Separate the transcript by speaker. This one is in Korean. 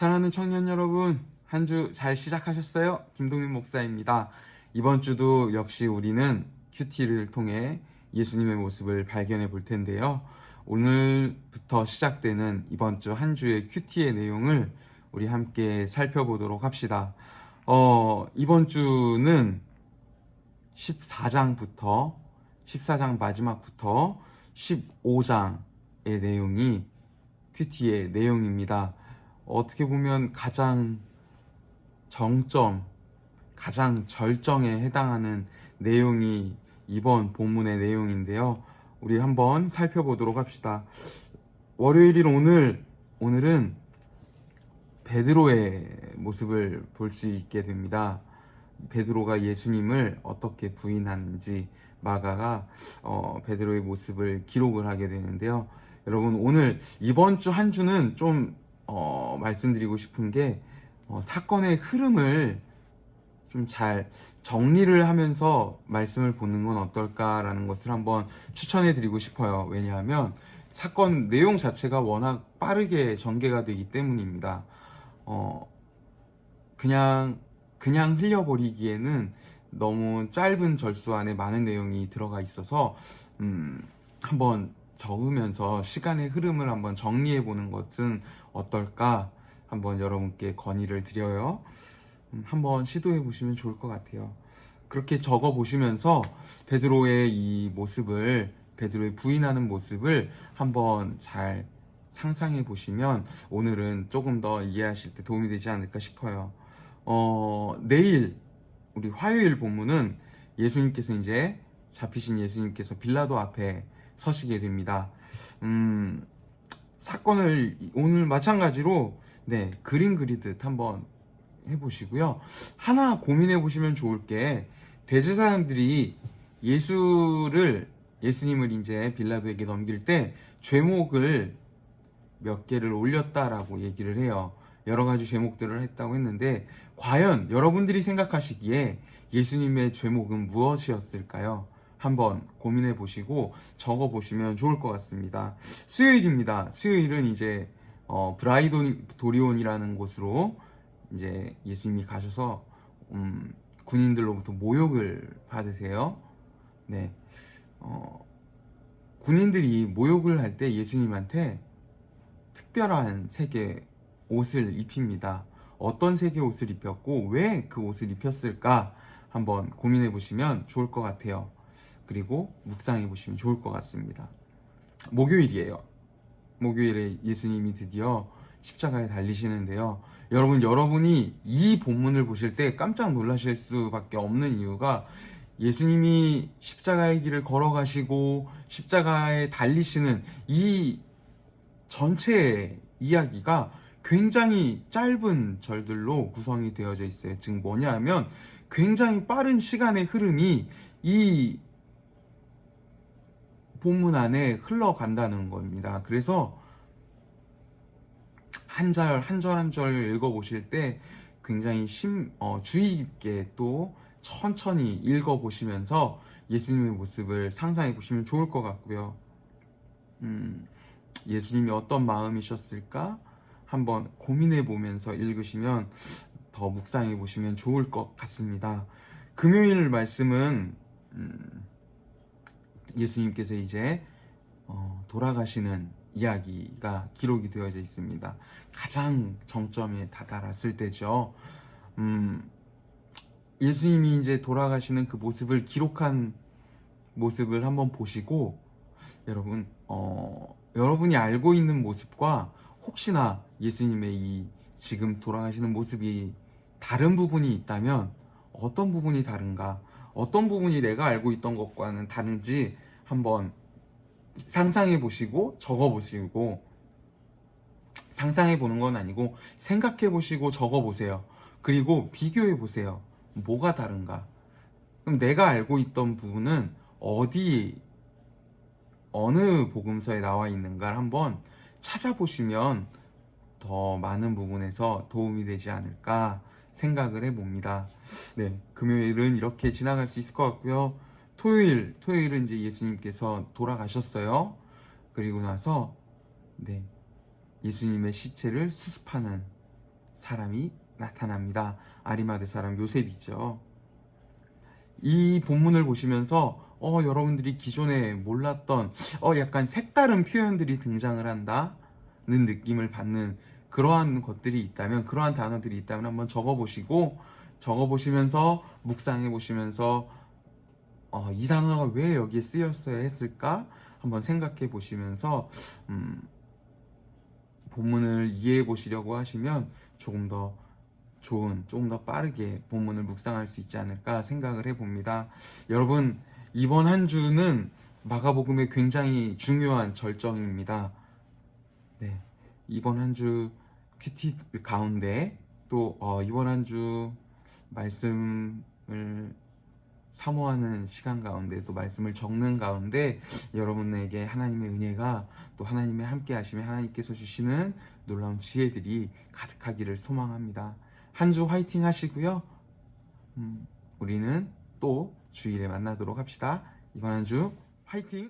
Speaker 1: 사랑하는 청년 여러분, 한 주 잘 시작하셨어요? 김동윤 목사입니다. 이번 주도 역시 우리는 큐티를 통해 예수님의 모습을 발견해 볼 텐데요. 오늘부터 시작되는 이번 주 한 주의 큐티의 내용을 우리 함께 살펴보도록 합시다. 어, 이번 주는 14장부터 14장 마지막부터 15장의 내용이 큐티의 내용입니다. 어떻게 보면 가장 정점, 가장 절정에 해당하는 내용이 이번 본문의 내용인데요. 우리 한번 살펴보도록 합시다. 월요일인 오늘, 오늘은 베드로의 모습을 볼 수 있게 됩니다. 베드로가 예수님을 어떻게 부인하는지 마가가 어, 베드로의 모습을 기록을 하게 되는데요. 여러분 오늘 이번 주 한 주는 좀 어, 말씀드리고 싶은 게 어, 사건의 흐름을 좀 잘 정리를 하면서 말씀을 보는 건 어떨까라는 것을 한번 추천해 드리고 싶어요. 왜냐하면 사건 내용 자체가 워낙 빠르게 전개가 되기 때문입니다. 어, 그냥, 그냥 흘려버리기에는 너무 짧은 절수 안에 많은 내용이 들어가 있어서, 음, 한번 적으면서 시간의 흐름을 한번 정리해 보는 것은 어떨까 한번 여러분께 건의를 드려요. 음, 한번 시도해 보시면 좋을 것 같아요. 그렇게 적어 보시면서 베드로의 이 모습을 베드로의 부인하는 모습을 한번 잘 상상해 보시면 오늘은 조금 더 이해하실 때 도움이 되지 않을까 싶어요. 어, 내일 우리 화요일 본문은 예수님께서 이제 잡히신 예수님께서 빌라도 앞에 서시게 됩니다. 음, 사건을 오늘 마찬가지로 네, 그림 그리듯 한번 해보시고요. 하나 고민해 보시면 좋을 게 대제사장들이 예수를 예수님을 이제 빌라도에게 넘길 때 죄목을 몇 개를 올렸다라고 얘기를 해요. 여러 가지 죄목들을 했다고 했는데 과연 여러분들이 생각하시기에 예수님의 죄목은 무엇이었을까요? 한번 고민해 보시고 적어 보시면 좋을 것 같습니다. 수요일입니다. 수요일은 이제 어, 브라이도리온이라는 곳으로 이제 예수님이 가셔서 음, 군인들로부터 모욕을 받으세요. 네, 어, 군인들이 모욕을 할 때 예수님한테 특별한 색의 옷을 입힙니다. 어떤 색의 옷을 입혔고 왜 그 옷을 입혔을까 한번 고민해 보시면 좋을 것 같아요. 그리고 묵상해 보시면 좋을 것 같습니다. 목요일이에요. 목요일에 예수님이 드디어 십자가에 달리시는데요. 여러분, 여러분이 이 본문을 보실 때 깜짝 놀라실 수밖에 없는 이유가 예수님이 십자가의 길을 걸어가시고 십자가에 달리시는 이 전체 이야기가 굉장히 짧은 절들로 구성이 되어져 있어요. 즉 뭐냐 하면 굉장히 빠른 시간의 흐름이 이 본문 안에 흘러간다는 겁니다. 그래서 한 절 한 절 한 절 읽어보실 때 굉장히 심, 어, 주의 깊게 또 천천히 읽어보시면서 예수님의 모습을 상상해 보시면 좋을 것 같고요. 음, 예수님이 어떤 마음이셨을까? 한번 고민해 보면서 읽으시면 더 묵상해 보시면 좋을 것 같습니다. 금요일 말씀은 음, 예수님께서 이제 어, 돌아가시는 이야기가 기록이 되어져 있습니다. 가장 정점에 다다랐을 때죠. 음, 예수님이 이제 돌아가시는 그 모습을 기록한 모습을 한번 보시고 여러분 어, 여러분이 알고 있는 모습과 혹시나 예수님의 이 지금 돌아가시는 모습이 다른 부분이 있다면 어떤 부분이 다른가 어떤 부분이 내가 알고 있던 것과는 다른지 한번 상상해 보시고 적어 보시고 상상해 보는 건 아니고 생각해 보시고 적어 보세요. 그리고 비교해 보세요. 뭐가 다른가? 그럼 내가 알고 있던 부분은 어디 어느 복음서에 나와 있는가를 한번 찾아보시면 더 많은 부분에서 도움이 되지 않을까 생각을 해봅니다. 네, 금요일은 이렇게 지나갈 수 있을 것 같고요. 토요일, 토요일은 이제 예수님께서 돌아가셨어요. 그리고 나서 네, 예수님의 시체를 수습하는 사람이 나타납니다. 아리마드 사람 요셉이죠. 이 본문을 보시면서 어, 여러분들이 기존에 몰랐던 어, 약간 색다른 표현들이 등장을 한다는 느낌을 받는 그러한 것들이 있다면 그러한 단어들이 있다면 한번 적어보시고 적어보시면서 묵상해 보시면서 어, 이 단어가 왜 여기에 쓰였어야 했을까 한번 생각해 보시면서 음, 본문을 이해해 보시려고 하시면 조금 더 좋은, 조금 더 빠르게 본문을 묵상할 수 있지 않을까 생각을 해봅니다. 여러분, 이번 한 주는 마가복음의 굉장히 중요한 절정입니다. 네. 이번 한 주 큐티 가운데 또 어, 이번 한 주 말씀을 사모하는 시간 가운데 또 말씀을 적는 가운데 여러분에게 하나님의 은혜가 또 하나님의 함께 하심에 하나님께서 주시는 놀라운 지혜들이 가득하기를 소망합니다. 한 주 화이팅 하시고요. 음, 우리는 또 주일에 만나도록 합시다. 이번 한 주 화이팅!